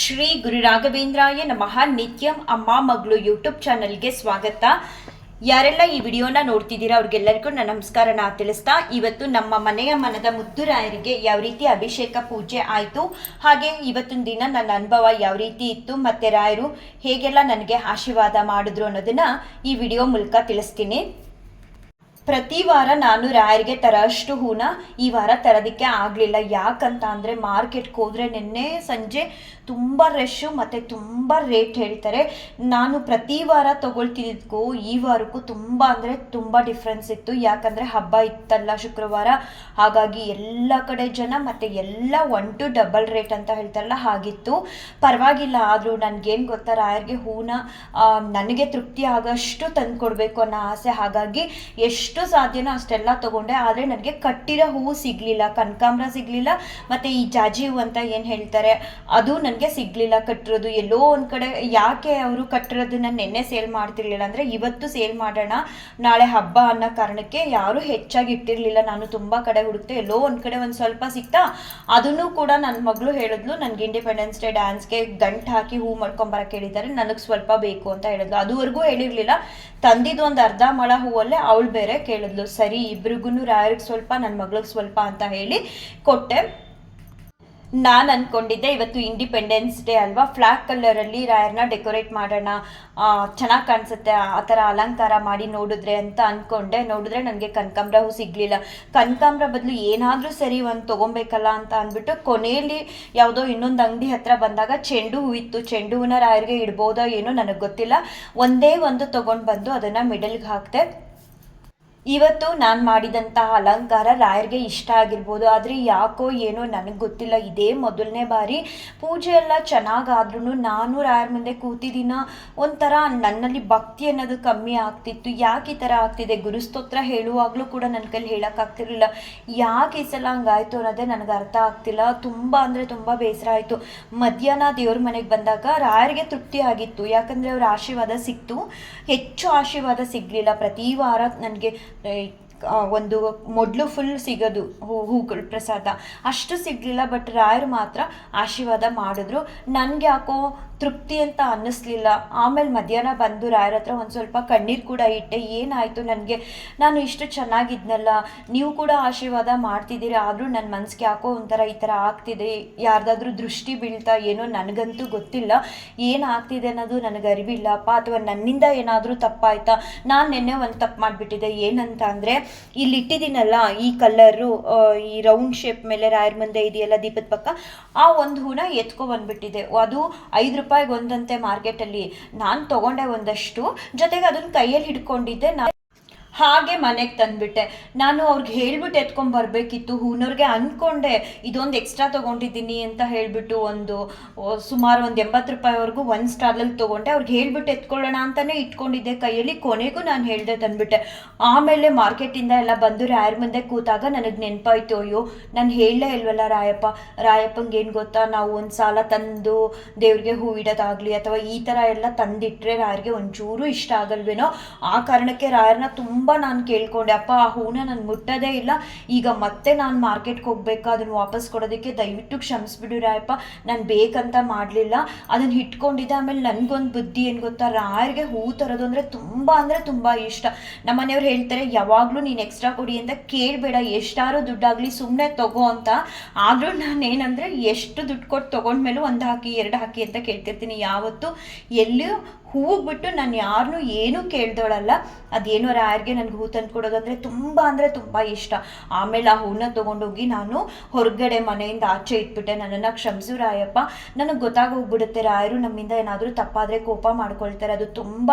ಶ್ರೀ ಗುರು ರಾಘವೇಂದ್ರಾಯ ನಮಃ. ನಿತ್ಯಂ ಅಮ್ಮ ಮಗಳು ಯೂಟ್ಯೂಬ್ ಚಾನಲ್ಗೆ ಸ್ವಾಗತ. ಯಾರೆಲ್ಲ ಈ ವಿಡಿಯೋನ ನೋಡ್ತಿದ್ದೀರಾ ಅವ್ರಿಗೆಲ್ಲರಿಗೂ ನನ್ನ ನಮಸ್ಕಾರನ ತಿಳಿಸ್ತಾ, ಇವತ್ತು ನಮ್ಮ ಮನೆಯ ಮನದ ಮುದ್ದುರಾಯರಿಗೆ ಯಾವ ರೀತಿ ಅಭಿಷೇಕ ಪೂಜೆ ಆಯಿತು, ಹಾಗೆ ಇವತ್ತಿನ ದಿನ ನನ್ನ ಅನುಭವ ಯಾವ ರೀತಿ ಇತ್ತು, ಮತ್ತು ರಾಯರು ಹೇಗೆಲ್ಲ ನನಗೆ ಆಶೀರ್ವಾದ ಮಾಡಿದ್ರು ಅನ್ನೋದನ್ನು ಈ ವಿಡಿಯೋ ಮೂಲಕ ತಿಳಿಸ್ತೀನಿ. ಪ್ರತಿ ವಾರ ನಾನು ರಾಯರಿಗೆ ತರೋಷ್ಟು ಹೂನ ಈ ವಾರ ತರೋದಕ್ಕೆ ಆಗಲಿಲ್ಲ. ಯಾಕಂತ ಅಂದರೆ ಮಾರ್ಕೆಟ್ಗೆ ಹೋದರೆ ನಿನ್ನೆ ಸಂಜೆ ತುಂಬ ರಶ್ಶು ಮತ್ತು ತುಂಬ ರೇಟ್ ಹೇಳ್ತಾರೆ. ನಾನು ಪ್ರತಿ ವಾರ ತೊಗೊಳ್ತಿದ್ದಕ್ಕೂ ಈ ವಾರಕ್ಕೂ ತುಂಬ ಅಂದರೆ ತುಂಬ ಡಿಫ್ರೆನ್ಸ್ ಇತ್ತು. ಯಾಕಂದರೆ ಹಬ್ಬ ಇತ್ತಲ್ಲ ಶುಕ್ರವಾರ. ಹಾಗಾಗಿ ಎಲ್ಲ ಕಡೆ ಜನ ಮತ್ತು ಎಲ್ಲ ಒನ್ ಟು ಡಬಲ್ ರೇಟ್ ಅಂತ ಹೇಳ್ತಾರಲ್ಲ, ಹಾಗಿತ್ತು. ಪರವಾಗಿಲ್ಲ, ಆದರೂ ನನಗೇನು ಗೊತ್ತಾ, ರಾಯರಿಗೆ ಹೂನ ನನಗೆ ತೃಪ್ತಿ ಆಗೋಷ್ಟು ತಂದು ಕೊಡಬೇಕು ಅನ್ನೋ ಆಸೆ. ಹಾಗಾಗಿ ಎಷ್ಟು ಸಾಧ್ಯನೋ ಅಷ್ಟೆಲ್ಲ ತಗೊಂಡೆ. ಆದರೆ ನನಗೆ ಕಟ್ಟಿರೋ ಹೂವು ಸಿಗಲಿಲ್ಲ, ಕನಕಾಂಬ್ರ ಸಿಗಲಿಲ್ಲ, ಮತ್ತು ಈ ಜಾಜಿ ಹೂವು ಅಂತ ಏನು ಹೇಳ್ತಾರೆ, ಅದು ನನಗೆ ಸಿಗಲಿಲ್ಲ ಕಟ್ಟಿರೋದು. ಎಲ್ಲೋ ಒಂದು ಕಡೆ ಯಾಕೆ ಅವರು ಕಟ್ಟಿರೋದನ್ನ ನಿನ್ನೆ ಸೇಲ್ ಮಾಡ್ತಿರ್ಲಿಲ್ಲ ಅಂದರೆ ಇವತ್ತು ಸೇಲ್ ಮಾಡೋಣ, ನಾಳೆ ಹಬ್ಬ ಅನ್ನೋ ಕಾರಣಕ್ಕೆ ಯಾರು ಹೆಚ್ಚಾಗಿ ಇಟ್ಟಿರಲಿಲ್ಲ. ನಾನು ತುಂಬ ಕಡೆ ಹುಡುಕ್ತೆ ಎಲ್ಲೋ ಒಂದು ಕಡೆ ಒಂದು ಸ್ವಲ್ಪ ಸಿಗ್ತಾ ಅದನ್ನು ಕೂಡ ನನ್ನ ಮಗಳು ಹೇಳಿದ್ಲು. ನನಗೆ ಇಂಡಿಪೆಂಡೆನ್ಸ್ ಡೇ ಡ್ಯಾನ್ಸ್ಗೆ ಗಂಟು ಹಾಕಿ ಹೂ ಮಾಡ್ಕೊಂಬರಕ್ಕೆ ಹೇಳಿದ್ದಾರೆ. ನನಗೆ ಸ್ವಲ್ಪ ಬೇಕು ಅಂತ ಹೇಳಿದ್ಲು. ಅದುವರೆಗೂ ಹೇಳಿರಲಿಲ್ಲ. ತಂದಿದ್ದು ಒಂದು ಅರ್ಧ ಮಳ ಹೂವಲ್ಲೇ ಅವಳು ಬೇರೆ ಕೇಳಿದ್ಲು. ಸರಿ ಇಬ್ರಿಗೂ ರಾಯರಿಗೆ ಸ್ವಲ್ಪ ನನ್ನ ಮಗಳಿಗೆ ಸ್ವಲ್ಪ ಅಂತ ಹೇಳಿ ಕೊಟ್ಟೆ. ನಾನು ಅಂದ್ಕೊಂಡಿದ್ದೆ ಇವತ್ತು ಇಂಡಿಪೆಂಡೆನ್ಸ್ ಡೇ ಅಲ್ವಾ? ಫ್ಲಾಗ್ ಕಲರಲ್ಲಿ ರಾಯರ್ನ ಡೆಕೋರೇಟ್ ಮಾಡೋಣ. ಚೆನ್ನಾಗಿ ಕಾಣಿಸುತ್ತೆ, ಆ ಥರ ಅಲಂಕಾರ ಮಾಡಿ ನೋಡಿದ್ರೆ ಅಂತ ಅಂದ್ಕೊಂಡೆ ನೋಡಿದ್ರೆ ನನಗೆ ಕನಕಾಂಬ್ರ ಹೂ ಸಿಗಲಿಲ್ಲ. ಕನಕಾಂಬ್ರ ಬದಲು ಏನಾದರೂ ಸರಿ ಒಂದು ತೊಗೊಬೇಕಲ್ಲ ಅಂತ ಅಂದ್ಬಿಟ್ಟು ಕೊನೆಯಲ್ಲಿ ಯಾವುದೋ ಇನ್ನೊಂದು ಅಂಗಡಿ ಹತ್ರ ಬಂದಾಗ ಚೆಂಡು ಹೂ ಇತ್ತು. ಚೆಂಡು ಹೂನ ರಾಯರ್ಗೆ ಇಡ್ಬೋದೋ ಏನೋ ನನಗೆ ಗೊತ್ತಿಲ್ಲ. ಒಂದೇ ಒಂದು ತೊಗೊಂಡು ಬಂದು ಅದನ್ನು ಮಿಡಲ್ಗೆ ಹಾಕಿದೆ ಇವತ್ತು ನಾನು ಮಾಡಿದಂತಹ ಅಲಂಕಾರ ರಾಯರಿಗೆ ಇಷ್ಟ ಆಗಿರ್ಬೋದು. ಆದರೆ ಯಾಕೋ ಏನೋ ನನಗೆ ಗೊತ್ತಿಲ್ಲ. ಇದೇ ಮೊದಲನೇ ಬಾರಿ ಪೂಜೆ ಎಲ್ಲ ಚೆನ್ನಾಗಾದ್ರೂ ನಾನು ರಾಯರ ಮುಂದೆ ಕೂತಿದ್ದೀನ? ಒಂಥರ ನನ್ನಲ್ಲಿ ಭಕ್ತಿ ಅನ್ನೋದು ಕಮ್ಮಿ ಆಗ್ತಿತ್ತು. ಯಾಕೆ ಈ ಥರ ಆಗ್ತಿದೆ? ಗುರುಸ್ತೋತ್ರ ಹೇಳುವಾಗಲೂ ಕೂಡ ನನ್ನ ಕೈಲಿ ಹೇಳೋಕ್ಕಾಗ್ತಿರಲಿಲ್ಲ ಯಾಕೆ ಈ ಸಲ ಹಂಗಾಯಿತು ಅನ್ನೋದೇ ನನಗೆ ಅರ್ಥ ಆಗ್ತಿಲ್ಲ. ತುಂಬ ಅಂದರೆ ತುಂಬ ಬೇಸರ ಆಯಿತು. ಮಧ್ಯಾಹ್ನ ದೇವ್ರ ಮನೆಗೆ ಬಂದಾಗ ರಾಯರಿಗೆ ತೃಪ್ತಿ ಆಗಿತ್ತು. ಯಾಕಂದರೆ ಅವ್ರ ಆಶೀರ್ವಾದ ಸಿಕ್ತು. ಹೆಚ್ಚು ಆಶೀರ್ವಾದ ಸಿಗಲಿಲ್ಲ. ಪ್ರತಿ ವಾರ ನನಗೆ ಒಂದು ಮೊದಲು ಫುಲ್ ಸಿಗೋದು ಹೂ, ಹೂಗಳು ಪ್ರಸಾದ. ಅಷ್ಟು ಸಿಗಲಿಲ್ಲ ಬಟ್ ರಾಯರು ಮಾತ್ರ ಆಶೀರ್ವಾದ ಮಾಡಿದ್ರು. ನನಗೆ ಯಾಕೋ ತೃಪ್ತಿ ಅಂತ ಅನ್ನಿಸ್ಲಿಲ್ಲ. ಆಮೇಲೆ ಮಧ್ಯಾಹ್ನ ಬಂದು ರಾಯರ ಹತ್ರ ಒಂದು ಸ್ವಲ್ಪ ಕಣ್ಣೀರು ಕೂಡ ಇಟ್ಟೆ, ಏನಾಯಿತು ನನಗೆ? ನಾನು ಇಷ್ಟು ಚೆನ್ನಾಗಿದ್ನಲ್ಲ, ನೀವು ಕೂಡ ಆಶೀರ್ವಾದ ಮಾಡ್ತಿದ್ದೀರಿ, ಆದರೂ ನನ್ನ ಮನಸ್ಸಿಗೆ ಯಾಕೋ ಒಂಥರ ಈ ಥರ ಆಗ್ತಿದೆ, ಯಾರ್ದಾದ್ರೂ ದೃಷ್ಟಿ ಬೀಳ್ತಾ ಏನೋ ನನಗಂತೂ ಗೊತ್ತಿಲ್ಲ. ಏನು ಆಗ್ತಿದೆ ಅನ್ನೋದು ನನಗೆ ಅರಿವಿಲ್ಲಪ್ಪ ಅಥವಾ ನನ್ನಿಂದ ಏನಾದರೂ ತಪ್ಪಾಯ್ತಾ? ನಾನು ನಿನ್ನೆ ಒಂದು ತಪ್ಪು ಮಾಡಿಬಿಟ್ಟಿದ್ದೆ. ಏನಂತ ಅಂದರೆ ಇಲ್ಲಿ ಇಟ್ಟಿದ್ದೀನಲ್ಲ ಈ ಕಲ್ಲರು ಈ ರೌಂಡ್ ಶೇಪ್ ಮೇಲೆ ರಾಯರ್ ಮುಂದೆ ಇದೆಯಲ್ಲ ದೀಪದ ಪಕ್ಕ, ಆ ಒಂದು ಹೂನ ಎತ್ಕೊ ಬಂದ್ಬಿಟ್ಟಿದೆ ಅದು ಐದು ರೂಪಾಯಿಗೆ ಒಂದಂತೆ ಮಾರ್ಕೆಟಲ್ಲಿ ನಾನು ತಗೊಂಡೆ ಒಂದಷ್ಟು. ಜೊತೆಗೆ ಅದನ್ನ ಕೈಯಲ್ಲಿ ಹಿಡ್ಕೊಂಡಿದ್ದೆ ನಾನು ಹಾಗೆ ಮನೆಗೆ ತಂದ್ಬಿಟ್ಟೆ. ನಾನು ಅವ್ರಿಗೆ ಹೇಳ್ಬಿಟ್ಟು ಎತ್ಕೊಂಡ್ ಬರ್ಬೇಕಿತ್ತು. ಹೂನವ್ರಿಗೆ ಅಂದ್ಕೊಂಡೆ ಇದೊಂದು ಎಕ್ಸ್ಟ್ರಾ ತೊಗೊಂಡಿದ್ದೀನಿ ಅಂತ ಹೇಳಿಬಿಟ್ಟು ಒಂದು ಸುಮಾರು ಒಂದು ಎಂಬತ್ತು ರೂಪಾಯಿವರೆಗೂ ಒಂದು ಸ್ಟಾಲಲ್ಲಿ ತೊಗೊಂಡೆ. ಅವ್ರಿಗೆ ಹೇಳ್ಬಿಟ್ಟು ಎತ್ಕೊಳ್ಳೋಣ ಅಂತಲೇ ಇಟ್ಕೊಂಡಿದ್ದೆ. ಕೈಯಲ್ಲಿ ಕೊನೆಗೂ ನಾನು ಹೇಳಿದೆ ತಂದ್ಬಿಟ್ಟೆ. ಆಮೇಲೆ ಮಾರ್ಕೆಟಿಂದ ಎಲ್ಲ ಬಂದು ರಾಯರ ಮುಂದೆ ಕೂತಾಗ ನನಗೆ ನೆನಪಾಯ್ತು, ಅಯ್ಯೋ, ನಾನು ಹೇಳಲೇ ಇಲ್ವಲ್ಲ ರಾಯಪ್ಪ. ರಾಯಪ್ಪಂಗೆ ಏನು ಗೊತ್ತಾ? ನಾವು ಒಂದು ಸಾಲ ತಂದು ದೇವ್ರಿಗೆ ಹೂ ಇಡೋದಾಗಲಿ ಅಥವಾ ಈ ಥರ ಎಲ್ಲ ತಂದಿಟ್ಟರೆ ರಾಯರಿಗೆ ಒಂಚೂರು ಇಷ್ಟ ಆಗಲ್ವೇನೋ? ಆ ಕಾರಣಕ್ಕೆ ರಾಯರ್ನ ತುಂಬ ನಾನು ಕೇಳ್ಕೊಂಡೆ, ಅಪ್ಪ, ಆ ಹೂನ ನಾನು ಮುಟ್ಟೋದೇ ಇಲ್ಲ. ಈಗ ಮತ್ತೆ ನಾನು ಮಾರ್ಕೆಟ್ಗೆ ಹೋಗ್ಬೇಕಾ? ಅದನ್ನು ವಾಪಸ್ ಕೊಡೋದಕ್ಕೆ ದಯವಿಟ್ಟು ಕ್ಷಮಿಸ್ಬಿಡು ರಾಯಪ್ಪ. ನಾನು ಬೇಕಂತ ಮಾಡಲಿಲ್ಲ. ಅದನ್ನು ಇಟ್ಕೊಂಡಿದ್ದೆ ಆಮೇಲೆ ನನಗೊಂದು ಬುದ್ಧಿ ಏನು ಗೊತ್ತಾ? ರಾಯರಿಗೆ ಹೂ ತರೋದು ಅಂದರೆ ತುಂಬ ಅಂದರೆ ತುಂಬ ಇಷ್ಟ. ನಮ್ಮ ಮನೆಯವ್ರು ಹೇಳ್ತಾರೆ, ಯಾವಾಗಲೂ ನೀನು ಎಕ್ಸ್ಟ್ರಾ ಕೊಡಿ ಅಂತ ಕೇಳಬೇಡ. ಎಷ್ಟಾರು ದುಡ್ಡಾಗಲಿ ಸುಮ್ಮನೆ ತಗೋ ಅಂತ. ಆದರೂ ನಾನು ಏನಂದರೆ ಎಷ್ಟು ದುಡ್ಡು ಕೊಟ್ಟು ತೊಗೊಂಡ್ಮೇಲೂ ಒಂದು ಹಾಕಿ, ಎರಡು ಹಾಕಿ ಅಂತ ಕೇಳ್ತಿರ್ತೀನಿ. ಯಾವತ್ತು ಎಲ್ಲಿಯೂ ಹೂವು ಬಿಟ್ಟು ನಾನು ಯಾರನ್ನೂ ಏನೂ ಕೇಳ್ದೋಳಲ್ಲ. ಅದೇನೋ ರಾಯರ್ಗೆ ನನಗೆ ಹೂ ತಂದು ಕೊಡೋದು ಅಂದರೆ ತುಂಬ ಅಂದರೆ ತುಂಬ ಇಷ್ಟ. ಆಮೇಲೆ ಆ ಹೂನ ತೊಗೊಂಡೋಗಿ ನಾನು ಹೊರಗಡೆ ಮನೆಯಿಂದ ಆಚೆ ಇಟ್ಬಿಟ್ಟೆ. ನನ್ನನ್ನು ಕ್ಷಮಿಸು ರಾಯಪ್ಪ. ನನಗೆ ಗೊತ್ತಾಗೋಗ್ಬಿಡುತ್ತೆ ರಾಯರು ನಮ್ಮಿಂದ ಏನಾದರೂ ತಪ್ಪಾದರೆ ಕೋಪ ಮಾಡ್ಕೊಳ್ತಾರೆ. ಅದು ತುಂಬ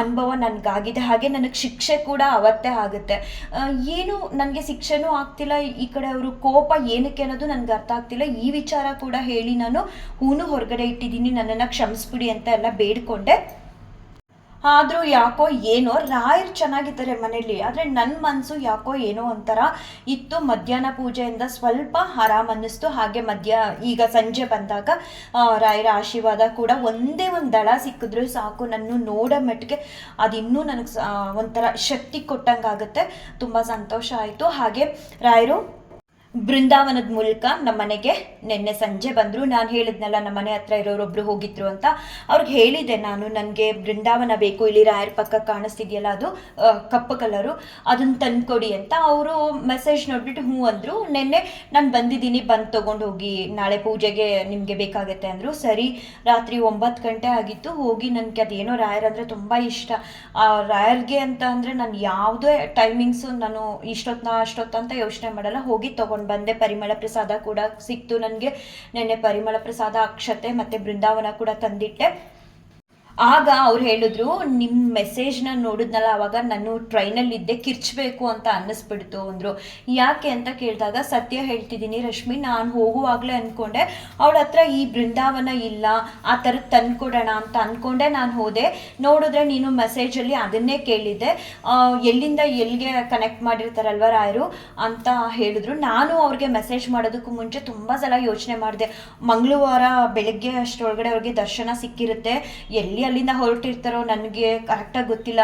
ಅನುಭವ ನನಗಾಗಿದೆ. ಹಾಗೆ ನನಗೆ ಶಿಕ್ಷೆ ಕೂಡ ಅವತ್ತೇ ಆಗುತ್ತೆ. ಏನು ನನಗೆ ಶಿಕ್ಷೆನೂ ಆಗ್ತಿಲ್ಲ. ಈ ಕಡೆ ಅವರು ಕೋಪ ಏನಕ್ಕೆ ಅನ್ನೋದು ನನಗೆ ಅರ್ಥ ಆಗ್ತಿಲ್ಲ. ಈ ವಿಚಾರ ಕೂಡ ಹೇಳಿ ನಾನು ಹೂನು ಹೊರಗಡೆ ಇಟ್ಟಿದ್ದೀನಿ. ನನ್ನನ್ನು ಕ್ಷಮಿಸ್ಬಿಡಿ ಅಂತ ಎಲ್ಲ ಬೇಡ್ಕೊಂಡೆ. ಆದರೂ ಯಾಕೋ ಏನೋ, ರಾಯರು ಚೆನ್ನಾಗಿದ್ದಾರೆ ಮನೇಲಿ ಆದರೆ ನನ್ನ ಮನಸ್ಸು ಯಾಕೋ ಏನೋ ಒಂಥರ ಇತ್ತು ಮಧ್ಯಾಹ್ನ ಪೂಜೆಯಿಂದ ಸ್ವಲ್ಪ ಆರಾಮ್ ಅನ್ನಿಸ್ತು. ಹಾಗೆ ಮಧ್ಯ, ಈಗ ಸಂಜೆ ಬಂದಾಗ ರಾಯರ ಆಶೀರ್ವಾದ ಕೂಡ ಒಂದೇ ಒಂದು ದಳ ಸಿಕ್ಕಿದ್ರು ಸಾಕು. ನನ್ನ ನೋಡೋ ಮಟ್ಟಿಗೆ ಅದಿನ್ನೂ ನನಗೆ ಒಂಥರ ಶಕ್ತಿ ಕೊಟ್ಟಂಗಾಗುತ್ತೆ. ತುಂಬ ಸಂತೋಷ ಆಯಿತು. ಹಾಗೆ ರಾಯರು ಬೃಂದಾವನದ ಮೂಲಕ ನಮ್ಮ ಮನೆಗೆ ನಿನ್ನೆ ಸಂಜೆ ಬಂದರು. ನಾನು ಹೇಳಿದ್ನಲ್ಲ, ನಮ್ಮ ಮನೆ ಹತ್ರ ಇರೋರೊಬ್ರು ಹೋಗಿದ್ರು ಅಂತ. ಅವ್ರಿಗೆ ಹೇಳಿದೆ ನಾನು, ನನಗೆ ಬೃಂದಾವನ ಬೇಕು, ಇಲ್ಲಿ ರಾಯರ್ ಪಕ್ಕ ಕಾಣಿಸ್ತಿದೆಯಲ್ಲ ಅದು ಕಪ್ಪು ಕಲರು ಅದನ್ನು ತಂದ್ಕೊಡಿ ಅಂತ. ಅವರು ಮೆಸೇಜ್ ನೋಡ್ಬಿಟ್ಟು ಹ್ಞೂ ಅಂದರು. ನಿನ್ನೆ ನಾನು ಬಂದಿದ್ದೀನಿ, ಬಂದು ತೊಗೊಂಡು ಹೋಗಿ, ನಾಳೆ ಪೂಜೆಗೆ ನಿಮಗೆ ಬೇಕಾಗತ್ತೆ ಅಂದರು. ಸರಿ, ರಾತ್ರಿ ಒಂಬತ್ತು ಗಂಟೆ ಆಗಿತ್ತು, ಹೋಗಿ ನನಗೆ ಅದೇನೋ ರಾಯರ್ ಅಂದರೆ ತುಂಬ ಇಷ್ಟ. ಆ ರಾಯರ್ಗೆ ಅಂತ ಅಂದರೆ ನಾನು ಯಾವುದೇ ಟೈಮಿಂಗ್ಸು ನಾನು ಇಷ್ಟೊತ್ತ ಅಷ್ಟೊತ್ತು ಅಂತ ಯೋಚನೆ ಮಾಡಲ್ಲ. ಹೋಗಿ ತೊಗೊಂಡು ಬಂದೆ ಪರಿಮಳ ಪ್ರಸಾದ ಕೂಡ ಸಿಕ್ತು ನನಗೆ. ನೆನ್ನೆ ಪರಿಮಳ ಪ್ರಸಾದ ಅಕ್ಷತೆ ಮತ್ತು ಬೃಂದಾವನ ಕೂಡ ತಂದಿಟ್ಟೆ. ಆಗ ಅವ್ರು ಹೇಳಿದ್ರು ನಿಮ್ಮ ಮೆಸೇಜ್ನ ನೋಡಿದ್ನಲ್ಲ, ಅವಾಗ ನಾನು ಟ್ರೈನಲ್ಲಿದ್ದೆ ಕಿರ್ಚಬೇಕು ಅಂತ ಅನ್ನಿಸ್ಬಿಡ್ತು. ಅಂದರು. ಯಾಕೆ ಅಂತ ಕೇಳಿದಾಗ, ಸತ್ಯ ಹೇಳ್ತಿದ್ದೀನಿ ರಶ್ಮಿ, ನಾನು ಹೋಗುವಾಗಲೇ ಅಂದ್ಕೊಂಡೆ ಅವಳ ಹತ್ರ ಈ ಬೃಂದಾವನ ಇಲ್ಲ, ಆ ಥರದ್ದು ತಂದ್ಕೊಡೋಣ ಅಂತ ಅಂದ್ಕೊಂಡೆ ನಾನು ಹೋದೆ. ನೋಡಿದ್ರೆ ನೀನು ಮೆಸೇಜಲ್ಲಿ ಅದನ್ನೇ ಕೇಳಿದ್ದೆ. ಎಲ್ಲಿಂದ ಎಲ್ಲಿಗೆ ಕನೆಕ್ಟ್ ಮಾಡಿರ್ತಾರಲ್ವ ರಾಯರು ಅಂತ ಹೇಳಿದ್ರು. ನಾನು ಅವ್ರಿಗೆ ಮೆಸೇಜ್ ಮಾಡೋದಕ್ಕೂ ಮುಂಚೆ ತುಂಬ ಸಲ ಯೋಚನೆ ಮಾಡಿದೆ. ಮಂಗಳವಾರ ಬೆಳಗ್ಗೆ ಅಷ್ಟರೊಳಗಡೆ ಅವ್ರಿಗೆ ದರ್ಶನ ಸಿಕ್ಕಿರುತ್ತೆ. ಎಲ್ಲಿ ಅಲ್ಲಿಂದ ಹೊರಟಿರ್ತಾರೋ ನನಗೆ ಕರೆಕ್ಟಾಗಿ ಗೊತ್ತಿಲ್ಲ.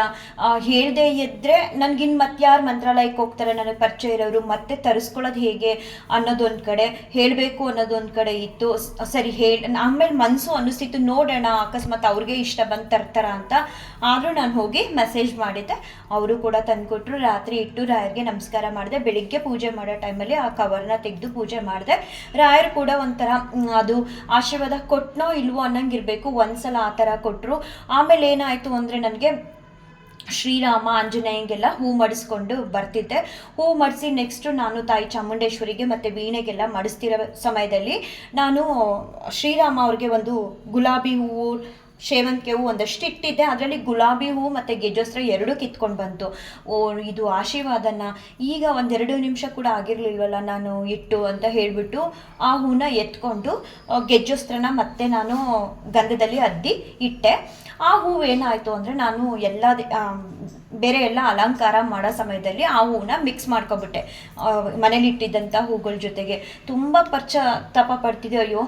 ಹೇಳದೆ ಇದ್ದರೆ ನನಗಿನ್ನು ಮತ್ತೆ ಯಾರು ಮಂತ್ರಾಲಯಕ್ಕೆ ಹೋಗ್ತಾರೆ, ನನಗೆ ಪರಿಚಯ ಇರೋರು ಮತ್ತೆ ತರಿಸ್ಕೊಳ್ಳೋದು ಹೇಗೆ ಅನ್ನೋದೊಂದು ಕಡೆ, ಹೇಳಬೇಕು ಅನ್ನೋದೊಂದು ಕಡೆ ಇತ್ತು. ಸರಿ ಹೇಳಿ, ಆಮೇಲೆ ಮನಸ್ಸು ಅನ್ನಿಸ್ತಿತ್ತು, ನೋಡೋಣ ಅಕಸ್ಮಾತ್ ಅವ್ರಿಗೆ ಇಷ್ಟ ಬಂದು ತರ್ತಾರ ಅಂತ. ಆದರೂ ನಾನು ಹೋಗಿ ಮೆಸೇಜ್ ಮಾಡಿದ್ದೆ ಅವರು ಕೂಡ ತಂದುಕೊಟ್ರು. ರಾತ್ರಿ ಇಟ್ಟು ರಾಯರ್ಗೆ ನಮಸ್ಕಾರ ಮಾಡಿದೆ. ಬೆಳಿಗ್ಗೆ ಪೂಜೆ ಮಾಡೋ ಟೈಮಲ್ಲಿ ಆ ಕವರ್ನ ತೆಗೆದು ಪೂಜೆ ಮಾಡಿದೆ. ರಾಯರು ಕೂಡ ಒಂಥರ ಅದು ಆಶೀರ್ವಾದ ಕೊಟ್ಟನೋ ಇಲ್ವೋ ಅನ್ನಂಗಿರಬೇಕು. ಒಂದ್ಸಲ ಆ ಥರ ಕೊಟ್ಟರು ಆಮೇಲೆ ಏನಾಯಿತು ಅಂದರೆ ನನಗೆ ಶ್ರೀರಾಮ ಆಂಜನೇಯಂಗೆಲ್ಲ ಹೂ ಮಡಿಸ್ಕೊಂಡು ಬರ್ತಿದ್ದೆ. ಹೂ ಮಡಿಸಿ ನೆಕ್ಸ್ಟು ನಾನು ತಾಯಿ ಚಾಮುಂಡೇಶ್ವರಿಗೆ ಮತ್ತು ವೀಣೆಗೆಲ್ಲ ಮಡಿಸ್ತಿರೋ ಸಮಯದಲ್ಲಿ ನಾನು, ಶ್ರೀರಾಮ ಅವ್ರಿಗೆ ಒಂದು ಗುಲಾಬಿ ಹೂವು ಸೇವಂತಿಗೆ ಹೂ ಒಂದಷ್ಟು ಇಟ್ಟಿದ್ದೆ. ಅದರಲ್ಲಿ ಗುಲಾಬಿ ಹೂ ಮತ್ತು ಗೆಜ್ಜೋಸ್ತ್ರ ಎರಡೂ ಕಿತ್ಕೊಂಡು ಬಂತು. ಓ, ಇದು ಆಶೀರ್ವಾದನ. ಈಗ ಒಂದೆರಡು ನಿಮಿಷ ಕೂಡ ಆಗಿರಲಿಲ್ವಲ್ಲ ನಾನು ಇಟ್ಟು ಅಂತ ಹೇಳಿಬಿಟ್ಟು ಆ ಹೂನ ಎತ್ಕೊಂಡು ಗೆಜ್ಜೋಸ್ತ್ರನ ಮತ್ತೆ ನಾನು ಗಂಧದಲ್ಲಿ ಅದ್ದಿ ಇಟ್ಟೆ. ಆ ಹೂವು ಏನಾಯಿತು ಅಂದರೆ ನಾನು ಎಲ್ಲ ಬೇರೆ ಎಲ್ಲ ಅಲಂಕಾರ ಮಾಡೋ ಸಮಯದಲ್ಲಿ ಆ ಹೂವನ್ನ ಮಿಕ್ಸ್ ಮಾಡ್ಕೊಬಿಟ್ಟೆ. ಮನೇಲಿ ಇಟ್ಟಿದ್ದಂಥ ಹೂಗಳ ಜೊತೆಗೆ ತುಂಬ ಪರ್ಚ ತಪ ಪಡ್ತಿದ್ದೆ ಅಯ್ಯೋ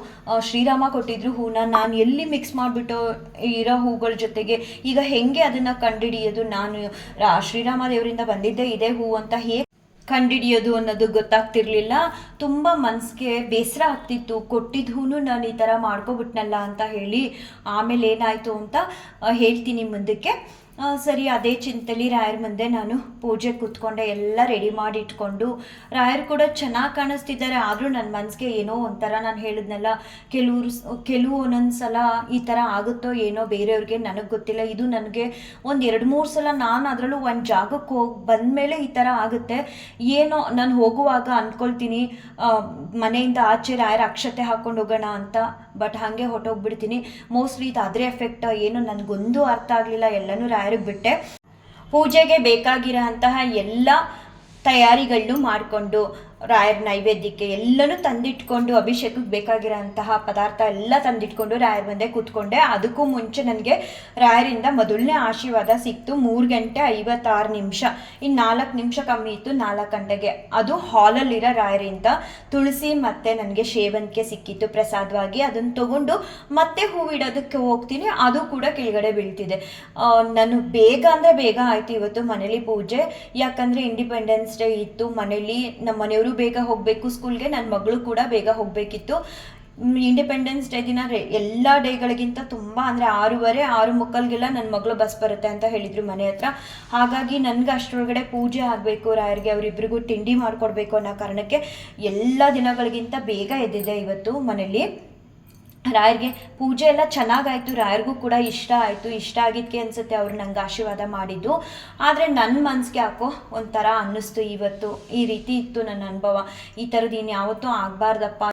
ಶ್ರೀರಾಮ ಕೊಟ್ಟಿದ್ರು ಹೂನ ನಾನು ಎಲ್ಲಿ ಮಿಕ್ಸ್ ಮಾಡಿಬಿಟ್ಟು ಇರೋ ಹೂಗಳ ಜೊತೆಗೆ? ಈಗ ಹೆಂಗೆ ಅದನ್ನು ಕಂಡುಹಿಡಿಯೋದು ನಾನು ಶ್ರೀರಾಮ ದೇವರಿಂದ ಬಂದಿದ್ದೆ ಇದೇ ಹೂ ಅಂತ ಹೇಗೆ ಕಂಡಿಡಿಯೋದು ಅನ್ನೋದು ಗೊತ್ತಾಗ್ತಿರ್ಲಿಲ್ಲ. ತುಂಬ ಮನಸ್ಸಿಗೆ ಬೇಸರ ಆಗ್ತಿತ್ತು. ಕೊಟ್ಟಿದ್ದ ನಾನು ಈ ಥರ ಮಾಡ್ಕೊಬಿಟ್ನಲ್ಲ ಅಂತ ಹೇಳಿ ಆಮೇಲೆ ಏನಾಯಿತು ಅಂತ ಹೇಳ್ತೀನಿ ಮುಂದಕ್ಕೆ. ಸರಿ, ಅದೇ ಚಿಂತೆಲಿ ರಾಯರ ಮುಂದೆ ನಾನು ಪೂಜೆ ಕೂತ್ಕೊಂಡೆ, ಎಲ್ಲ ರೆಡಿ ಮಾಡಿ ಇಟ್ಕೊಂಡು ರಾಯರು ಕೂಡ ಚೆನ್ನಾಗಿ ಕಾಣಿಸ್ತಿದ್ದಾರೆ, ಆದರೂ ನನ್ನ ಮನಸ್ಸಿಗೆ ಏನೋ ಒಂಥರ ನಾನು ಹೇಳಿದ್ನಲ್ಲ, ಕೆಲವ್ರು ಕೆಲವು ಒಂದೊಂದು ಸಲ ಈ ಥರ ಆಗುತ್ತೋ ಏನೋ ಬೇರೆಯವ್ರಿಗೆ ನನಗೆ ಗೊತ್ತಿಲ್ಲ. ಇದು ನನಗೆ ಒಂದು ಎರಡು ಮೂರು ಸಲ ನಾನು ಅದರಲ್ಲೂ ಒಂದು ಜಾಗಕ್ಕೆ ಹೋಗಿ ಬಂದಮೇಲೆ ಈ ಥರ ಆಗುತ್ತೆ. ಏನೋ ನಾನು ಹೋಗುವಾಗ ಅಂದ್ಕೊಳ್ತೀನಿ ಮನೆಯಿಂದ ಆಚೆ ರಾಯರ ಅಕ್ಷತೆ ಹಾಕ್ಕೊಂಡು ಹೋಗೋಣ ಅಂತ, ಬಟ್ ಹಾಗೆ ಹೊಟ್ಟೋಗ್ಬಿಡ್ತೀನಿ ಮೋಸ್ಟ್ಲಿ ಇದು ಅದರ ಎಫೆಕ್ಟ್ ಏನು ನನಗೊಂದು ಅರ್ಥ ಆಗಲಿಲ್ಲ, ಎಲ್ಲನೂ ರಾಯರಿಗೆ ಬಿಟ್ಟೆ ಪೂಜೆಗೆ ಬೇಕಾಗಿರೋ ಅಂತಹ ಎಲ್ಲ ತಯಾರಿಗಳನ್ನು ಮಾಡಿಕೊಂಡು ರಾಯರ ನೈವೇದ್ಯಕ್ಕೆ ಎಲ್ಲನೂ ತಂದಿಟ್ಕೊಂಡು ಅಭಿಷೇಕಕ್ಕೆ ಬೇಕಾಗಿರೋ ಅಂತಹ ಪದಾರ್ಥ ಎಲ್ಲ ತಂದಿಟ್ಕೊಂಡು ರಾಯರ ಮುಂದೆ ಕೂತ್ಕೊಂಡೆ. ಅದಕ್ಕೂ ಮುಂಚೆ ನನಗೆ ರಾಯರಿಂದ ಮೊದಲನೇ ಆಶೀರ್ವಾದ ಸಿಕ್ತು. ಮೂರು ಗಂಟೆ ಐವತ್ತಾರು ನಿಮಿಷ. ಇನ್ನು ನಾಲ್ಕು ನಿಮಿಷ ಕಮ್ಮಿ ಇತ್ತು, ನಾಲ್ಕು ಗಂಟೆಗೆ. ಅದು ಹಾಲಲ್ಲಿರೋ ರಾಯರಿಂದ ತುಳಸಿ ಮತ್ತು ನನಗೆ ಸೇವಂತಿಗೆ ಸಿಕ್ಕಿತ್ತು ಪ್ರಸಾದವಾಗಿ. ಅದನ್ನು ತಗೊಂಡು ಮತ್ತೆ ಹೂವಿಡೋದಕ್ಕೆ ಹೋಗ್ತೀನಿ. ಅದು ಕೂಡ ಕೆಳಗಡೆ ಬೀಳ್ತಿದೆ. ನಾನು ಬೇಗ ಅಂದರೆ ಬೇಗ ಆಯಿತು ಇವತ್ತು ಮನೇಲಿ ಪೂಜೆ. ಯಾಕಂದರೆ ಇಂಡಿಪೆಂಡೆನ್ಸ್ ಡೇ ಇತ್ತು ಮನೇಲಿ. ನಮ್ಮ ಮನೆಯವರು ಬೇಗ ಹೋಗಬೇಕು ಸ್ಕೂಲ್ಗೆ ನನ್ನ ಮಗಳು ಕೂಡ ಬೇಗ ಹೋಗಬೇಕಿತ್ತು. ಇಂಡಿಪೆಂಡೆನ್ಸ್ ಡೇ ದಿನ ಎಲ್ಲ ಡೇಗಳಿಗಿಂತ ತುಂಬ ಅಂದರೆ ಆರೂವರೆ, ಆರು ಮುಕ್ಕಲ್ಗೆಲ್ಲ ನನ್ನ ಮಗಳು ಬಸ್ ಬರುತ್ತೆ ಅಂತ ಹೇಳಿದರು ಮನೆ ಹತ್ರ. ಹಾಗಾಗಿ ನನಗೆ ಅಷ್ಟರೊಳಗಡೆ ಪೂಜೆ ಆಗಬೇಕು, ರಾಯರಿಗೆ ಅವರಿಬ್ಬರಿಗೂ ತಿಂಡಿ ಮಾಡಿಕೊಡ್ಬೇಕು ಅನ್ನೋ ಕಾರಣಕ್ಕೆ ಎಲ್ಲ ದಿನಗಳಿಗಿಂತ ಬೇಗ ಎದ್ದಿದೆ ಇವತ್ತು ಮನೇಲಿ ರಾಯರಿಗೆ ಪೂಜೆ ಎಲ್ಲ ಚೆನ್ನಾಗಾಯ್ತು, ರಾಯರಿಗೂ ಕೂಡ ಇಷ್ಟ ಆಯಿತು, ಇಷ್ಟ ಆಗಿದ್ಕೆ ಅನ್ಸುತ್ತೆ ಅವ್ರು ನಂಗೆ ಆಶೀರ್ವಾದ ಮಾಡಿದ್ದು. ಆದರೆ ನನ್ನ ಮನಸ್ಸಿಗೆ ಯಾಕೋ ಒಂಥರ ಅನ್ನಿಸ್ತು ಇವತ್ತು, ಈ ರೀತಿ ಇತ್ತು ನನ್ನ ಅನುಭವ. ಈ ಥರದ್ದು ಇನ್ಯಾವತ್ತೂ ಆಗಬಾರ್ದಪ್ಪ.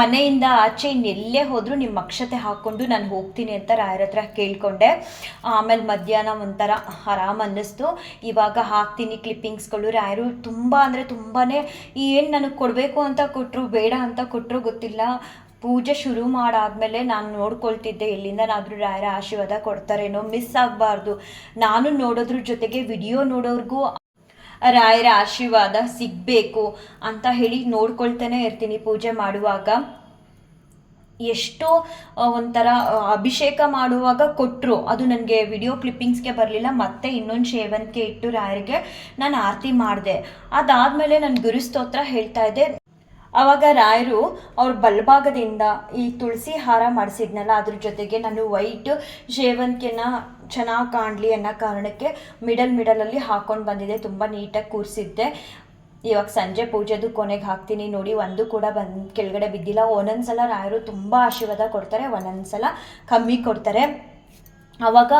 ಮನೆಯಿಂದ ಆಚೆ ಇನ್ನೆಲ್ಲೇ ಹೋದರೂ ನಿಮ್ಮ ಅಕ್ಷತೆ ಹಾಕ್ಕೊಂಡು ನಾನು ಹೋಗ್ತೀನಿ ಅಂತ ರಾಯರ ಹತ್ರ ಕೇಳಿಕೊಂಡೆ. ಆಮೇಲೆ ಮಧ್ಯಾಹ್ನ ಒಂಥರ ಆರಾಮ್ ಅನ್ನಿಸ್ತು. ಇವಾಗ ಹಾಕ್ತೀನಿ ಕ್ಲಿಪ್ಪಿಂಗ್ಸ್ಗಳು ರಾಯರು ತುಂಬ ಅಂದರೆ ತುಂಬಾ ಏನು ನನಗೆ ಕೊಡಬೇಕು ಅಂತ ಕೊಟ್ಟರು ಬೇಡ ಅಂತ ಕೊಟ್ಟರು ಗೊತ್ತಿಲ್ಲ. ಪೂಜೆ ಶುರು ಮಾಡಾದ್ಮೇಲೆ ನಾನು ನೋಡ್ಕೊಳ್ತಿದ್ದೆ ಎಲ್ಲಿಂದನಾದರೂ ರಾಯರ ಆಶೀರ್ವಾದ ಕೊಡ್ತಾರೇನೋ ಮಿಸ್ ಆಗಬಾರ್ದು. ನಾನು ನೋಡೋದ್ರ ಜೊತೆಗೆ ವಿಡಿಯೋ ನೋಡೋರ್ಗೂ ರಾಯರ ಆಶೀರ್ವಾದ ಸಿಗಬೇಕು ಅಂತ ಹೇಳಿ ನೋಡ್ಕೊಳ್ತಾನೆ ಇರ್ತೀನಿ ಪೂಜೆ ಮಾಡುವಾಗ. ಎಷ್ಟೋ ಒಂಥರ ಅಭಿಷೇಕ ಮಾಡುವಾಗ ಕೊಟ್ಟರು ಅದು ನನಗೆ ವಿಡಿಯೋ ಕ್ಲಿಪ್ಪಿಂಗ್ಸ್ಗೆ ಬರಲಿಲ್ಲ, ಮತ್ತೆ ಇನ್ನೊಂದು ಸೇವಂತಿಗೆ ಇಟ್ಟು ರಾಯರಿಗೆ ನಾನು ಆರತಿ ಮಾಡಿದೆ. ಅದಾದಮೇಲೆ ನಾನು ಗುರುಸ್ತೋತ್ರ ಹೇಳ್ತಾ ಇದ್ದೆ. ಅವಾಗ ರಾಯರು ಅವ್ರ ಬಲಭಾಗದಿಂದ ಈ ತುಳಸಿ ಹಾರ ಮಾಡಿಸಿದ್ನಲ್ಲ, ಅದ್ರ ಜೊತೆಗೆ ನಾನು ವೈಟ್ ಸೇವಂತಿಗೆನ ಚೆನ್ನಾಗಿ ಕಾಣಲಿ ಅನ್ನೋ ಕಾರಣಕ್ಕೆ ಮಿಡಲ್ ಮಿಡಲಲ್ಲಿ ಹಾಕೊಂಡು ಬಂದಿದ್ದೆ ತುಂಬ ನೀಟಾಗಿ ಕೂರಿಸಿದ್ದೆ. ಇವಾಗ ಸಂಜೆ ಪೂಜೆದು ಕೊನೆಗೆ ಹಾಕ್ತೀನಿ ನೋಡಿ, ಒಂದು ಕೂಡ ಬಂದು ಕೆಳಗಡೆ ಬಿದ್ದಿಲ್ಲ. ಒಂದೊಂದ್ಸಲ ರಾಯರು ತುಂಬ ಆಶೀರ್ವಾದ ಕೊಡ್ತಾರೆ, ಒಂದೊಂದ್ಸಲ ಕಮ್ಮಿ ಕೊಡ್ತಾರೆ. ಅವಾಗ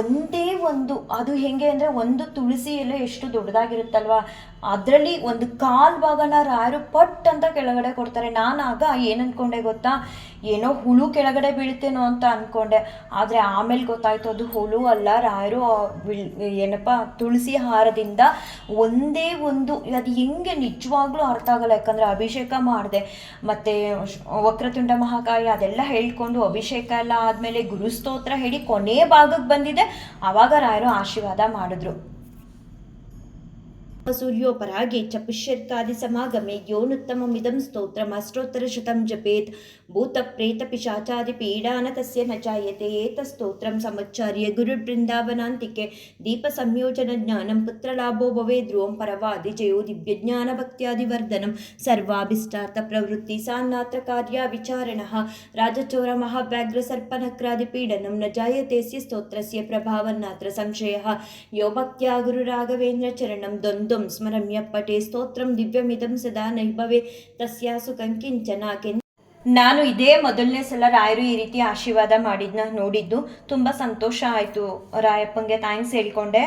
ಒಂದೇ ಒಂದು, ಅದು ಹೆಂಗೆ ಅಂದರೆ ಒಂದು ತುಳಸಿ ಎಲೆ ಎಷ್ಟು ದೊಡ್ಡದಾಗಿರುತ್ತಲ್ವ? ಅದರಲ್ಲಿ ಒಂದು ಕಾಲು ಭಾಗನ ರಾಯರು ಪಟ್ ಅಂತ ಕೆಳಗಡೆ ಕೊಡ್ತಾರೆ. ನಾನು ಆಗ ಏನು ಅಂದ್ಕೊಂಡೆ ಗೊತ್ತಾ? ಏನೋ ಹುಳು ಕೆಳಗಡೆ ಬೀಳುತ್ತೇನೋ ಅಂತ ಅಂದ್ಕೊಂಡೆ ಆದರೆ ಆಮೇಲೆ ಗೊತ್ತಾಯ್ತು, ಅದು ಹುಳು ಅಲ್ಲ ರಾಯರು ಏನಪ್ಪ, ತುಳಸಿ ಹಾರದಿಂದ ಒಂದೇ ಒಂದು, ಅದು ಹೆಂಗೆ ನಿಜವಾಗ್ಲೂ ಅರ್ಥ ಆಗಲ್ಲ. ಯಾಕಂದರೆ ಅಭಿಷೇಕ ಮಾಡಿದೆ. ಮತ್ತು ವಕ್ರತುಂಡ ಮಹಾಕಾಯಿ ಅದೆಲ್ಲ ಹೇಳ್ಕೊಂಡು ಅಭಿಷೇಕ ಎಲ್ಲ ಆದಮೇಲೆ ಗುರುಸ್ತೋತ್ರ ಹೇಳಿ ಕೊನೆ ಭಾಗಕ್ಕೆ ಬಂದಿದೆ. ಆವಾಗ ರಾಯರು ಆಶೀರ್ವಾದ ಮಾಡಿದ್ರು. सूर्योपरागे च पुष्यत्कादिसमागमे योनुत्तममिदं स्तोत्रम् अष्टोत्तरशतं जपेत् भूतप्रेतपिशाचादिपीडा न तस्य न जायते एतस्तोत्रं समुच्चार्य गुरुवृन्दावनान्तिके दीपसंयोजनज्ञानं पुत्रलाभो भवेद् ध्रुवं परवादिजयो दिव्यज्ञानभक्त्यादिवर्धनं सर्वाभिष्टार्थप्रवृत्तिः सान्नात्र कार्याविचारणः राजचोरमहाव्याघ्रसर्पनक्रादिपीडनं न जायतेस्य स्तोत्रस्य प्रभावन्नात्र संशयः यो भक्त्या गुरुराघवेन्द्रचरणं द्वन्द्व ದ್ವಂದ್ವಂ ಸ್ಮರಮ್ಯ ಪಟೇ ಸ್ತೋತ್ರಂ ದಿವ್ಯಮಿದಂ ಸದಾ ನೈಭವೆ ತಸ್ಯಾಸು ಕಂಕಿಂಚನ ನಾನು ಇದೇ ಮೊದಲನೇ ಸಲ ರಾಯರು ಈ ರೀತಿ ಆಶೀರ್ವಾದ ಮಾಡಿದ್ನ ನೋಡಿದ್ದು ತುಂಬ ಸಂತೋಷ ಆಯಿತು ರಾಯಪ್ಪಂಗೆ ಥ್ಯಾಂಕ್ಸ್ ಹೇಳ್ಕೊಂಡೆ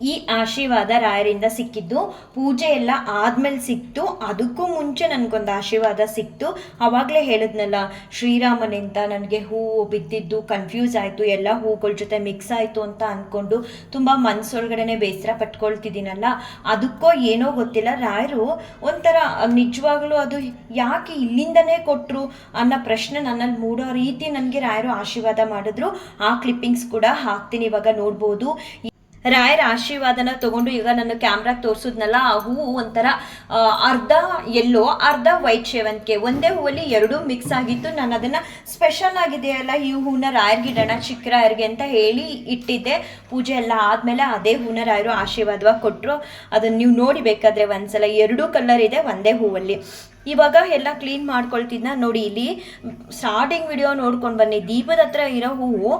ಈ ಆಶೀರ್ವಾದ ರಾಯರಿಂದ ಸಿಕ್ಕಿದ್ದು, ಪೂಜೆ ಎಲ್ಲ ಆದ್ಮೇಲೆ ಸಿಕ್ತು, ಅದಕ್ಕೂ ಮುಂಚೆ ನನಗೊಂದು ಆಶೀರ್ವಾದ ಸಿಕ್ತು. ಆವಾಗಲೇ ಹೇಳಿದ್ನಲ್ಲ ಶ್ರೀರಾಮನಿಂದ ನನಗೆ ಹೂವು ಬಿದ್ದಿದ್ದು ಕನ್ಫ್ಯೂಸ್ ಆಯಿತು, ಎಲ್ಲ ಹೂಗಳ ಜೊತೆ ಮಿಕ್ಸ್ ಆಯಿತು ಅಂತ ಅಂದ್ಕೊಂಡು ತುಂಬ ಮನಸ್ಸೊಳಗಡೆನೆ ಬೇಸರ ಪಟ್ಕೊಳ್ತಿದ್ದೀನಲ್ಲ. ಅದಕ್ಕೋ ಏನೋ ಗೊತ್ತಿಲ್ಲ, ರಾಯರು ಒಂಥರ ನಿಜವಾಗ್ಲೂ ಅದು ಯಾಕೆ ಇಲ್ಲಿಂದನೇ ಕೊಟ್ಟರು ಅನ್ನೋ ಪ್ರಶ್ನೆ ನನ್ನಲ್ಲಿ ಮೂಡೋ ರೀತಿ ನನಗೆ ರಾಯರು ಆಶೀರ್ವಾದ ಮಾಡಿದ್ರು. ಆ ಕ್ಲಿಪ್ಪಿಂಗ್ಸ್ ಕೂಡ ಹಾಕ್ತೀನಿ ಇವಾಗ ನೋಡ್ಬೋದು. ರಾಯರ ಆಶೀರ್ವಾದನ ತಗೊಂಡು ಈಗ ನಾನು ಕ್ಯಾಮ್ರಾಗೆ ತೋರಿಸಿದ್ನಲ್ಲ, ಆ ಹೂವು ಒಂಥರ ಅರ್ಧ ಎಲ್ಲೋ ಅರ್ಧ ವೈಟ್ ಸೇವಂತಿಗೆ ಒಂದೇ ಹೂವಲ್ಲಿ ಎರಡೂ ಮಿಕ್ಸ್ ಆಗಿತ್ತು ನಾನು ಅದನ್ನು ಸ್ಪೆಷಲ್ ಆಗಿದೆಯಲ್ಲ ಈ ಹೂವನ್ನ ರಾಯರ್ಗೆ ಇಡೋಣ ಚಿಕ್ಕ ರಾಯರ್ಗೆ ಅಂತ ಹೇಳಿ ಇಟ್ಟಿದ್ದೆ. ಪೂಜೆ ಎಲ್ಲ ಆದಮೇಲೆ ಅದೇ ಹೂವನ್ನ ರಾಯರು ಆಶೀರ್ವಾದವಾಗಿ ಕೊಟ್ಟರು ಅದನ್ನು ನೀವು ನೋಡಿ ಬೇಕಾದರೆ ಒಂದ್ಸಲ, ಎರಡೂ ಕಲರ್ ಇದೆ ಒಂದೇ ಹೂವಲ್ಲಿ. ಇವಾಗ ಎಲ್ಲ ಕ್ಲೀನ್ ಮಾಡ್ಕೊಳ್ತಿದ್ನ. ನೋಡಿ ಇಲ್ಲಿ ಸ್ಟಾರ್ಟಿಂಗ್ ವಿಡಿಯೋ ನೋಡ್ಕೊಂಡು ಬನ್ನಿ. ದೀಪದ ಹತ್ರ ಇರೋ ಹೂವು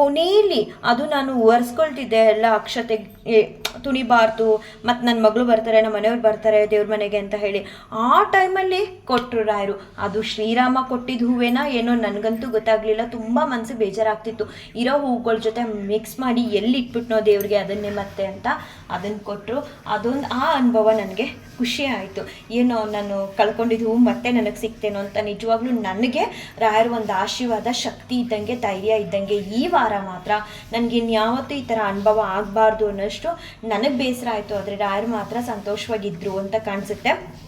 ಕೊನೆಯಲ್ಲಿ ಅದು ನಾನು ಒರೆಸ್ಕೊಳ್ತಿದ್ದೆ, ಎಲ್ಲ ಅಕ್ಷತೆ ತುಣಿಬಾರ್ದು ಮತ್ತು ನನ್ನ ಮಗಳು ಬರ್ತಾರೆ ನಮ್ಮ ಮನೆಯವ್ರು ಬರ್ತಾರೆ, ದೇವ್ರ ಮನೆಗೆ ಅಂತ ಹೇಳಿ ಆ ಟೈಮಲ್ಲಿ ಕೊಟ್ಟರು ರಾಯರು. ಅದು ಶ್ರೀರಾಮ ಕೊಟ್ಟಿದ್ದ ಹೂವೇನ ಏನೋ ನನಗಂತೂ ಗೊತ್ತಾಗಲಿಲ್ಲ, ತುಂಬ ಮನಸ್ಸು ಬೇಜಾರಾಗ್ತಿತ್ತು. ಇರೋ ಹೂಗಳ ಜೊತೆ ಮಿಕ್ಸ್ ಮಾಡಿ ಎಲ್ಲಿ ಇಟ್ಬಿಟ್ನೋ ದೇವ್ರಿಗೆ ಅದನ್ನೇ ಮತ್ತೆ ಅಂತ ಅದನ್ನು ಕೊಟ್ಟರು ಅದೊಂದು, ಆ ಅನುಭವ ನನಗೆ ಖುಷಿ ಆಯಿತು. ಏನೋ ನಾನು ಕಳ್ಕೊಂಡಿದ್ದು ಹೂವು ಮತ್ತೆ ನನಗೆ ಸಿಗ್ತೇನೋ ಅಂತ ನಿಜವಾಗ್ಲೂ ನನಗೆ ರಾಯರು ಒಂದು ಆಶೀರ್ವಾದ, ಶಕ್ತಿ ಇದ್ದಂಗೆ, ಧೈರ್ಯ ಇದ್ದಂಗೆ ಈ ಮಾತ್ರ. ನನಗೆ ಇನ್ಯಾವತ್ತೂ ಈ ಥರ ಅನುಭವ ಆಗಬಾರ್ದು ಅನ್ನೋಷ್ಟು ನನಗೆ ಬೇಸರ ಆಯಿತು. ಆದರೆ ರಾಯರು ಮಾತ್ರ ಸಂತೋಷವಾಗಿದ್ದರು ಅಂತ ಕಾಣಿಸುತ್ತೆ.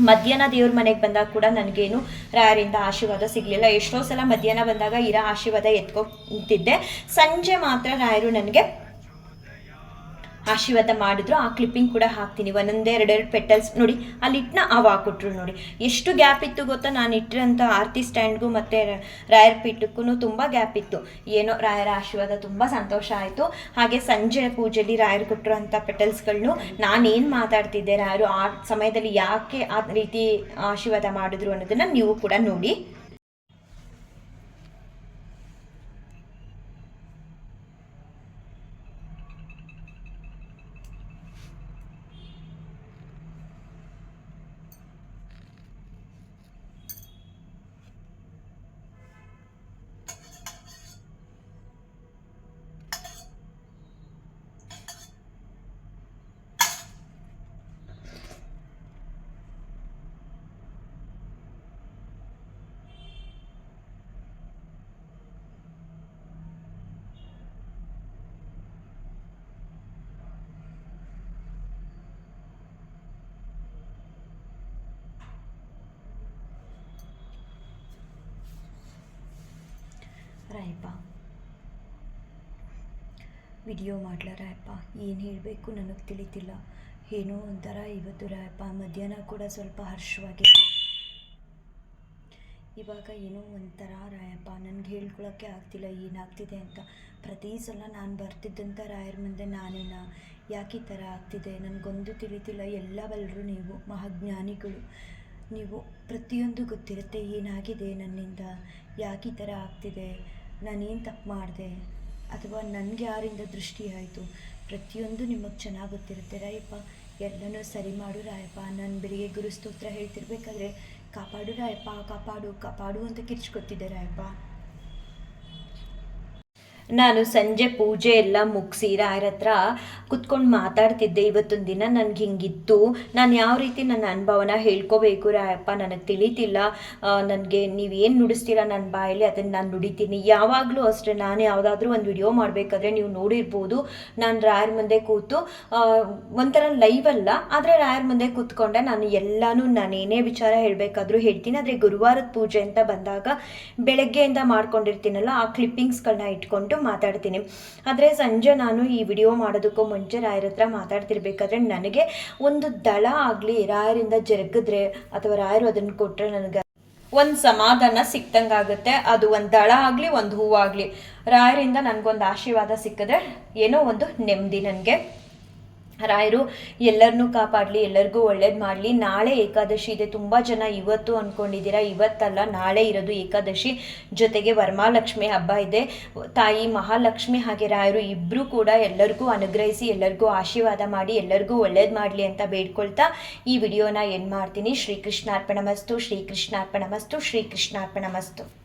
ಮಧ್ಯಾಹ್ನ ದೇವ್ರ ಮನೆಗೆ ಬಂದಾಗ ಕೂಡ ನನಗೇನು ರಾಯರಿಂದ ಆಶೀರ್ವಾದ ಸಿಗಲಿಲ್ಲ. ಎಷ್ಟೋ ಸಲ ಮಧ್ಯಾಹ್ನ ಬಂದಾಗ ಇರೋ ಆಶೀರ್ವಾದ ಎತ್ಕೊತಿದ್ದೆ ಸಂಜೆ ಮಾತ್ರ ರಾಯರು ನನಗೆ ಆಶೀರ್ವಾದ ಮಾಡಿದ್ರು. ಆ ಕ್ಲಿಪ್ಪಿಂಗ್ ಕೂಡ ಹಾಕ್ತೀನಿ. ಒಂದೊಂದೇ ಎರಡೆರಡು ಪೆಟಲ್ಸ್ ನೋಡಿ, ಅಲ್ಲಿ ಇಟ್ಟನ ಅವ ಹಾಕೊಟ್ರು ನೋಡಿ. ಎಷ್ಟು ಗ್ಯಾಪ್ ಇತ್ತು ಗೊತ್ತಾ? ನಾನು ಇಟ್ಟಿರೋಂಥ ಆರತಿ ಸ್ಟ್ಯಾಂಡ್ಗೂ ಮತ್ತು ರಾಯರ್ ಪೀಠಕ್ಕೂ ತುಂಬ ಗ್ಯಾಪ್ ಇತ್ತು. ಏನೋ ರಾಯರ ಆಶೀರ್ವಾದ ತುಂಬ ಸಂತೋಷ ಆಯಿತು. ಹಾಗೆ ಸಂಜೆ ಪೂಜೆಯಲ್ಲಿ ರಾಯರು ಕೊಟ್ಟಿರೋಂಥ ಪೆಟಲ್ಸ್ಗಳನ್ನು ನಾನೇನು ಮಾತಾಡ್ತಿದ್ದೆ ರಾಯರು? ಆ ಸಮಯದಲ್ಲಿ ಯಾಕೆ ಆ ರೀತಿ ಆಶೀರ್ವಾದ ಮಾಡಿದ್ರು ಅನ್ನೋದನ್ನು ನೀವು ಕೂಡ ನೋಡಿ. ರಾಯಪ್ಪ ವಿಡಿಯೋ ಮಾಡ್ಲ ರಾಯಪ್ಪ ಏನು ಹೇಳಬೇಕು ನನಗೆ ತಿಳಿತಿಲ್ಲ. ಏನೋ ಒಂಥರ ಇವತ್ತು ರಾಯಪ್ಪ ಮಧ್ಯಾಹ್ನ ಕೂಡ ಸ್ವಲ್ಪ ಹರ್ಷವಾಗಿದೆ ಇವಾಗ ಏನೋ ಒಂಥರ ರಾಯಪ್ಪ ನನಗೆ ಹೇಳ್ಕೊಳ್ಳೋಕ್ಕೆ ಆಗ್ತಿಲ್ಲ, ಏನಾಗ್ತಿದೆ ಅಂತ. ಪ್ರತಿ ಸಲ ನಾನು ಬರ್ತಿದ್ದಂಥ ರಾಯರ ಮುಂದೆ ನಾನೇನ? ಯಾಕೆ ಈ ಥರ ಆಗ್ತಿದೆ? ನನಗೊಂದು ತಿಳಿತಿಲ್ಲ ಎಲ್ಲವೆಲ್ಲರೂ ನೀವು ಮಹಾಜ್ಞಾನಿಗಳು. ನೀವು ಪ್ರತಿಯೊಂದು ಗೊತ್ತಿರುತ್ತೆ ಏನಾಗಿದೆ ನನ್ನಿಂದ? ಯಾಕೆ ಈ ಥರ ಆಗ್ತಿದೆ? ನಾನೇನು ತಪ್ಪು ಮಾಡಿದೆ? ಅಥವಾ ನನಗೆ ಯಾರಿಂದ ದೃಷ್ಟಿ ಆಯಿತು? ಪ್ರತಿಯೊಂದು ನಿಮಗೆ ಚೆನ್ನಾಗಿ ಗೊತ್ತಿರುತ್ತೆ ರಾಯಪ್ಪ. ಎಲ್ಲನೂ ಸರಿ ಮಾಡು, ರಾಯಪ್ಪ. ನಾನು ಬೆಳಿಗ್ಗೆ ಗುರುಸ್ತೋತ್ರ ಹೇಳ್ತಿರ್ಬೇಕಾದ್ರೆ, ಕಾಪಾಡು, ರಾಯಪ್ಪ. ಕಾಪಾಡು ಕಾಪಾಡು ಅಂತ ಕಿರ್ಚ್ಕೊತಿದ್ದೆ, ರಾಯಪ್ಪ. ನಾನು ಸಂಜೆ ಪೂಜೆ ಎಲ್ಲ ಮುಗಿಸಿ ರಾಯರ ಹತ್ರ ಕುತ್ಕೊಂಡು ಮಾತಾಡ್ತಿದ್ದೆ. ಇವತ್ತೊಂದು ದಿನ ನನಗೆ ಹಿಂಗಿತ್ತು. ನಾನು ಯಾವ ರೀತಿ ನನ್ನ ಅನುಭವನ ಹೇಳ್ಕೋಬೇಕು ರಾಯಪ್ಪ? ನನಗೆ ತಿಳಿತಿಲ್ಲ. ನನಗೆ ನೀವೇನು ನುಡಿಸ್ತೀರಾ ನನ್ನ ಬಾಯಲ್ಲಿ ಅದನ್ನು ನಾನು ನುಡಿತೀನಿ. ಯಾವಾಗಲೂ ಅಷ್ಟೇ, ನಾನು ಯಾವುದಾದ್ರೂ ಒಂದು ವಿಡಿಯೋ ಮಾಡಬೇಕಾದ್ರೆ ನೀವು ನೋಡಿರ್ಬೋದು. ನಾನು ರಾಯರ ಮುಂದೆ ಕೂತು ಒಂಥರ ಲೈವ್ ಅಲ್ಲ, ಆದರೆ ರಾಯರ ಮುಂದೆ ಕೂತ್ಕೊಂಡೆ. ನಾನು ಎಲ್ಲನೂ ನಾನು ಏನೇ ವಿಚಾರ ಹೇಳಬೇಕಾದ್ರೂ ಹೇಳ್ತೀನಿ. ಆದರೆ ಗುರುವಾರದ ಪೂಜೆ ಅಂತ ಬಂದಾಗ, ಬೆಳಗ್ಗೆಯಿಂದ ಮಾಡ್ಕೊಂಡಿರ್ತೀನಲ್ಲ, ಆ ಕ್ಲಿಪ್ಪಿಂಗ್ಸ್ಗಳನ್ನ ಇಟ್ಕೊಂಡು ಮಾತಾಡ್ತೀನಿ. ಆದರೆ ಸಂಜೆ ನಾನು ಈ ವಿಡಿಯೋ ಮಾಡೋದಕ್ಕೂ ಮುಂಚೆ ರಾಯರ ಹತ್ರ ಮಾತಾಡ್ತಿರ್ಬೇಕಾದ್ರೆ ನನಗೆ ಒಂದು ದಳ ಆಗಲಿ, ರಾಯರಿಂದ ಜರುಗಿದ್ರೆ ಅಥವಾ ರಾಯರು ಅದನ್ನು ಕೊಟ್ಟರೆ ನನಗೆ ಒಂದು ಸಮಾಧಾನ ಸಿಕ್ತಂಗಾಗುತ್ತೆ ಅದು ಒಂದು ದಳ ಆಗಲಿ, ಒಂದು ಹೂವಾಗಲಿ ರಾಯರಿಂದ ನನಗೊಂದು ಆಶೀರ್ವಾದ ಸಿಕ್ಕಿದ್ರೆ ಏನೋ ಒಂದು ನೆಮ್ಮದಿ ನನಗೆ. ರಾಯರು ಎಲ್ಲರನ್ನೂ ಕಾಪಾಡಲಿ, ಎಲ್ಲರಿಗೂ ಒಳ್ಳೇದು ಮಾಡಲಿ. ನಾಳೆ ಏಕಾದಶಿ ಇದೆ. ತುಂಬ ಜನ ಇವತ್ತು ಅಂದ್ಕೊಂಡಿದ್ದೀರಾ ಇವತ್ತಲ್ಲ, ನಾಳೆ ಇರೋದು ಏಕಾದಶಿ. ಜೊತೆಗೆ ವರಮಹಾಲಕ್ಷ್ಮಿ ಹಬ್ಬ ಇದೆ. ತಾಯಿ ಮಹಾಲಕ್ಷ್ಮಿ ಹಾಗೆ ರಾಯರು ಇಬ್ಬರೂ ಕೂಡ ಎಲ್ಲರಿಗೂ ಅನುಗ್ರಹಿಸಿ, ಎಲ್ಲರಿಗೂ ಆಶೀರ್ವಾದ ಮಾಡಿ, ಎಲ್ಲರಿಗೂ ಒಳ್ಳೇದು ಮಾಡಲಿ ಅಂತ ಬೇಡ್ಕೊಳ್ತಾ ಈ ವಿಡಿಯೋನ ಏನು ಮಾಡ್ತೀನಿ. ಶ್ರೀಕೃಷ್ಣಾರ್ಪಣ ಮಸ್ತು ಶ್ರೀಕೃಷ್ಣಾರ್ಪಣ ಮಸ್ತು ಶ್ರೀಕೃಷ್ಣಾರ್ಪಣ ಮಸ್ತು.